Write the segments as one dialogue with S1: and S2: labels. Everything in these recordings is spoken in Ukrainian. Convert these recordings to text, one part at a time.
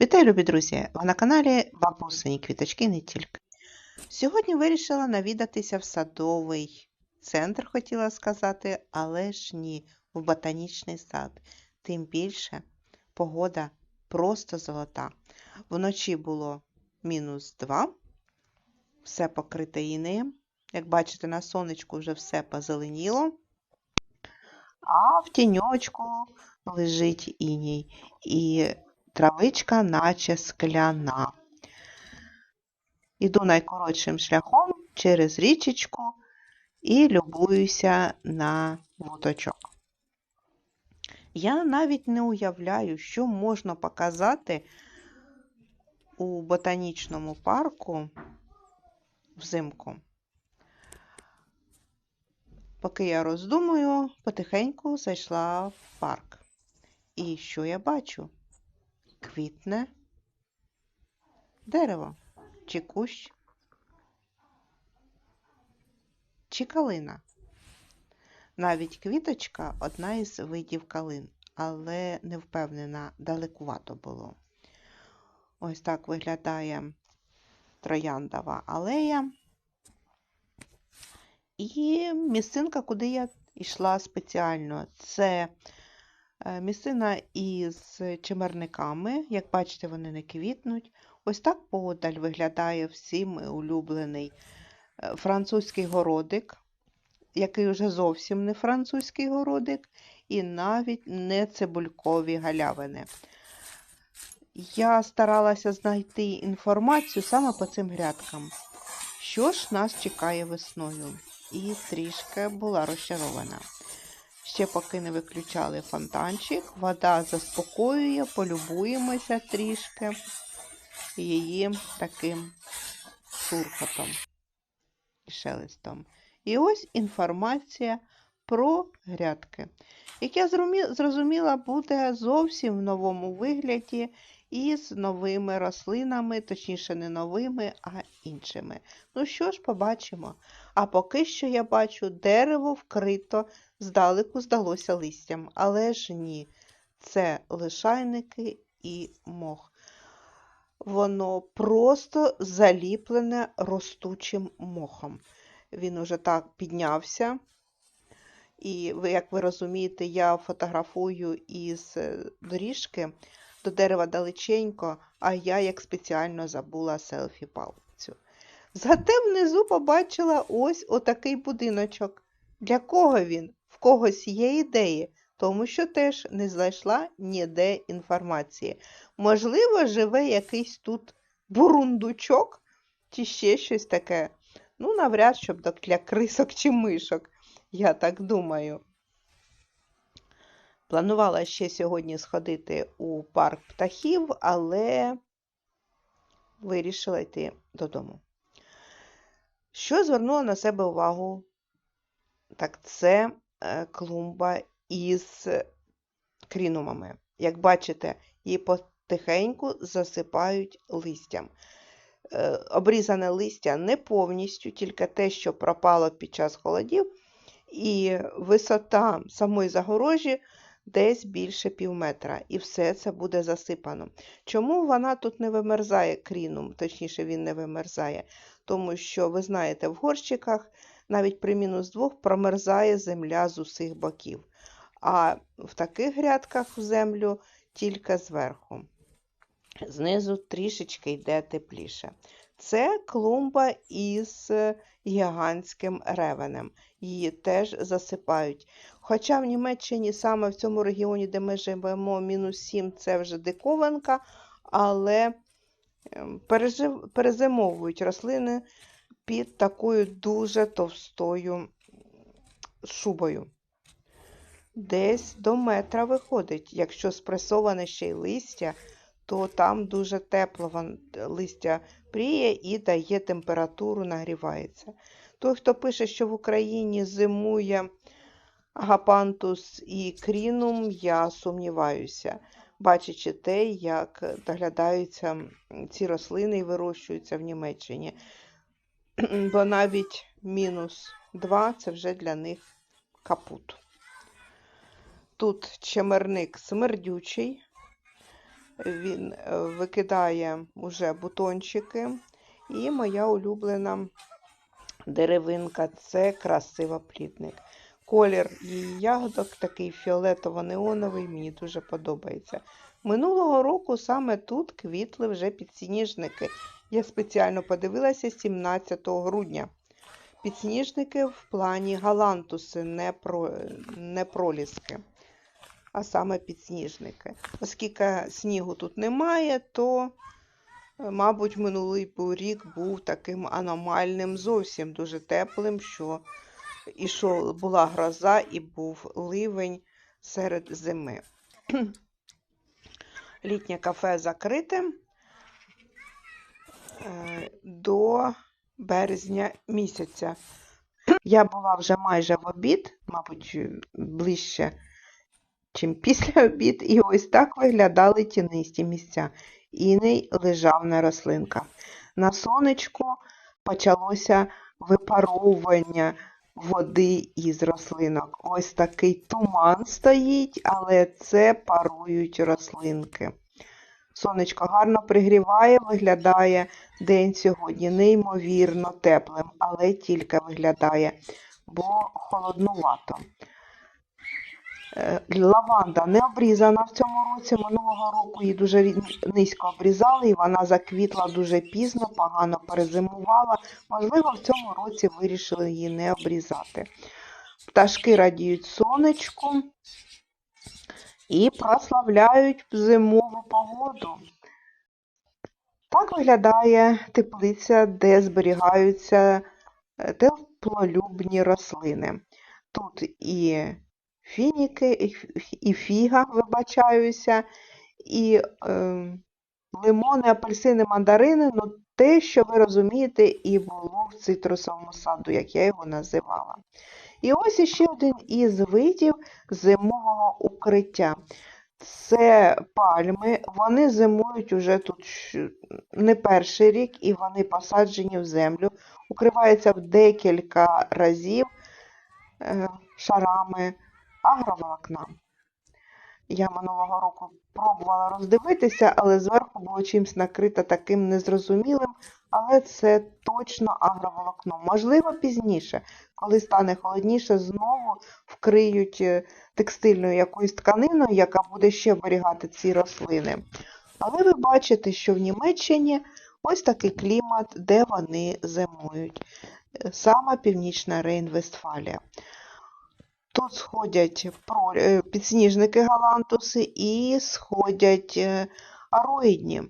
S1: Вітаю, любі друзі! Ви на каналі Бабусині Квіточки не тільки. Сьогодні вирішила навідатися в садовий центр, хотіла сказати, але ж ні, в ботанічний сад. Тим більше погода просто золота. Вночі було мінус 2, все покрите інеєм. Як бачите, на сонечку вже все позеленіло. А в тіньочку лежить іній. І травичка, наче скляна. Іду найкоротшим шляхом через річечку і любуюся на вуточок. Я навіть не уявляю, що можна показати у ботанічному парку взимку. Поки я роздумую, потихеньку зайшла в парк. І що я бачу? Квітне дерево, чи кущ, чи калина. Навіть квіточка одна із видів калин, але не впевнена, далекувато було. Ось так виглядає трояндова алея. І місцинка, куди я йшла спеціально, це місцина із чимерниками. Як бачите, вони не квітнуть. Ось так подаль виглядає всім улюблений е, французький городик, який вже зовсім не французький городик, і навіть не цибулькові галявини. Я старалася знайти інформацію саме по цим грядкам. Що ж нас чекає весною? І трішки була розчарована. Ще поки не виключали фонтанчик, вода заспокоює, полюбуємося трішки її таким сурхотом і шелестом. І ось інформація про грядки, як я зрозуміла, буде зовсім в новому вигляді і з новими рослинами, точніше, не новими, а іншими. Ну що ж, побачимо. А поки що я бачу, дерево вкрито, здалеку здалося листям, але ж ні, це лишайники і мох. Воно просто заліплене ростучим мохом. Він уже так піднявся. І, як ви розумієте, я фотографую із е, доріжки до дерева далеченько, а я як спеціально забула селфі-палицю. Зате внизу побачила ось отакий будиночок. Для кого він? В когось є ідеї, тому що теж не знайшла ніде інформації. Можливо, живе якийсь тут бурундучок чи ще щось таке. Ну, навряд, щоб для крисок чи мишок, я так думаю. Планувала ще сьогодні сходити у парк птахів, але вирішила йти додому. Що звернула на себе увагу? Так, це е, клумба із крінумами. Як бачите, її потихеньку засипають листям. Е, обрізане листя не повністю, тільки те, що пропало під час холодів, і висота самої загорожі десь більше пів метра, і все це буде засипано. Чому вона тут не вимерзає кріном, точніше, він не вимерзає? Тому що, ви знаєте, в горщиках навіть при мінус двох промерзає земля з усіх боків. А в таких грядках в землю тільки зверху. Знизу трішечки йде тепліше. Це клумба із гігантським ревенем. Її теж засипають. Хоча в Німеччині саме в цьому регіоні, де ми живемо, мінус 7 це вже диковинка, але ем, пережив... перезимовують рослини під такою дуже товстою шубою. Десь до метра виходить. Якщо спресоване ще й листя, то там дуже тепло листя пріє і дає температуру, нагрівається. Той, хто пише, що в Україні зимує гапантус і крінум, я сумніваюся, бачачи те, як доглядаються ці рослини і вирощуються в Німеччині. Бо навіть мінус 2 це вже для них капут. Тут чемерник смердючий, Він е, викидає уже бутончики. І моя улюблена деревинка це красивоплідник. Колір її ягодок такий фіолетово-неоновий, мені дуже подобається. Минулого року саме тут квітли вже підсніжники. Я спеціально подивилася 17 грудня. Підсніжники в плані галантуси, не, про, не проліски, а саме підсніжники. Оскільки снігу тут немає, то, е, мабуть, минулий рік був таким аномальним, зовсім дуже теплим, що ішов, була гроза і був ливень серед зими. Літнє кафе закрите е, до березня місяця. Я була вже майже в обід, мабуть, ближче, чим після обід, і ось так виглядали тінисті місця. Іней лежав на рослинках. На сонечку почалося випаровування води із рослинок. Ось такий туман стоїть, але це парують рослинки. Сонечко гарно пригріває, виглядає день сьогодні неймовірно теплим, але тільки виглядає, бо холоднувато. Е, Лаванда не обрізана в цьому році. Минулого року її дуже низько обрізали, і вона заквітла дуже пізно, погано перезимувала. Можливо, в цьому році вирішили її не обрізати. Пташки радіють сонечку і прославляють зимову погоду. Так виглядає теплиця, де зберігаються е, теплолюбні рослини. Тут і фініки, і фіга, вибачаюся, і е, лимони, апельсини, мандарини, ну те, що ви розумієте, і було в цитрусовому саду, як я його називала. І ось іще один із видів зимового укриття. Це пальми, вони зимують уже тут не перший рік, і вони посаджені в землю, укриваються в декілька разів е, шарами агроволокна. Я минулого року пробувала роздивитися, але зверху було чимось накрито таким незрозумілим, але це точно агроволокно. Можливо, пізніше, коли стане холодніше, знову вкриють е, текстильною якоюсь тканиною, яка буде ще оберігати ці рослини. Але ви бачите, що в Німеччині ось такий клімат, де вони зимують. Е, Саме північна Рейн-Вестфалія. Тут сходять е, підсніжники галантуси і сходять е, ароїдні.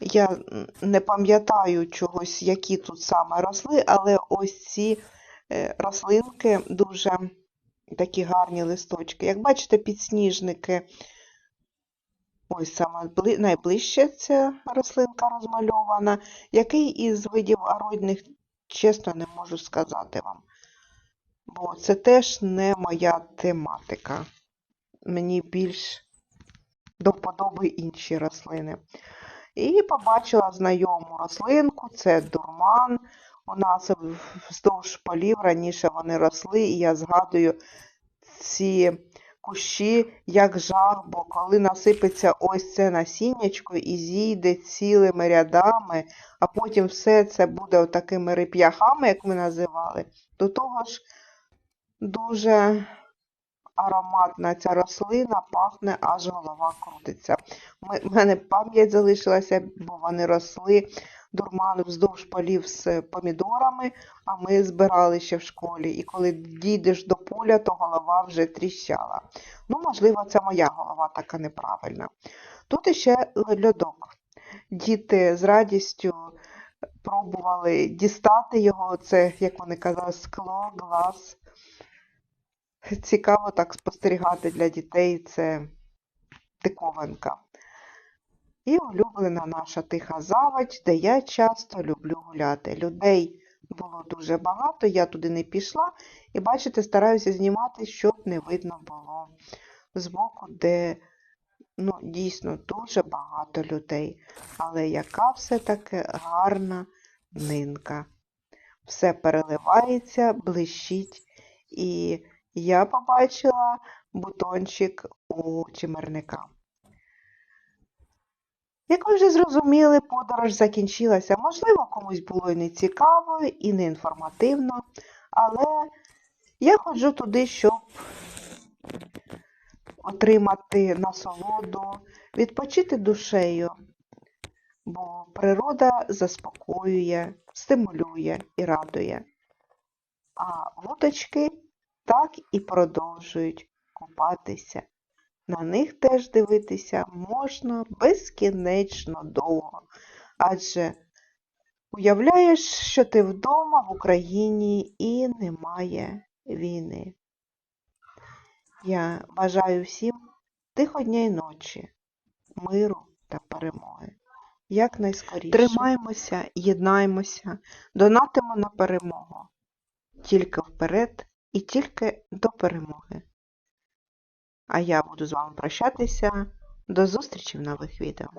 S1: Я не пам'ятаю чогось, які тут саме росли, але ось ці е, рослинки дуже такі гарні листочки. Як бачите, підсніжники, ось саме бли- найближче ця рослинка розмальована. Який із видів ароїдних, чесно, не можу сказати вам. Бо це теж не моя тематика. Мені більш до вподоби інші рослини. І побачила знайому рослинку, це дурман. У нас вздовж полів раніше вони росли, і я згадую ці кущі як жах, коли насипеться ось це насіннячко і зійде цілими рядами, а потім все це буде такими реп'яхами, як ми називали, до того ж дуже ароматна ця рослина, пахне, аж голова крутиться. У мене пам'ять залишилася, бо вони росли дурман вздовж полів з помідорами, а ми збирали ще в школі. І коли дійдеш до поля, то голова вже тріщала. Ну, можливо, це моя голова така неправильна. Тут іще льодок. Діти з радістю пробували дістати його, це, як вони казали, скло, глаз. Цікаво так спостерігати для дітей, це диковинка. І улюблена наша тиха заводь, де я часто люблю гуляти. Людей було дуже багато, я туди не пішла. І бачите, стараюся знімати, щоб не видно було збоку, де ну, дійсно дуже багато людей. Але яка все-таки гарна нинка. Все переливається, блищить. І я побачила бутончик у чимерника. Як ви вже зрозуміли, подорож закінчилася. Можливо, комусь було і не цікаво, і не інформативно, але я ходжу туди, щоб отримати насолоду, відпочити душею, бо природа заспокоює, стимулює і радує. А вудочки так і продовжують купатися. На них теж дивитися можна безкінечно довго, адже уявляєш, що ти вдома в Україні і немає війни. Я бажаю всім тиходня й ночі, миру та перемоги. Якнайскоріше. Тримаємося, єднаємося, донатимо на перемогу. Тільки вперед і тільки до перемоги. А я буду з вами прощатися. До зустрічі в нових відео.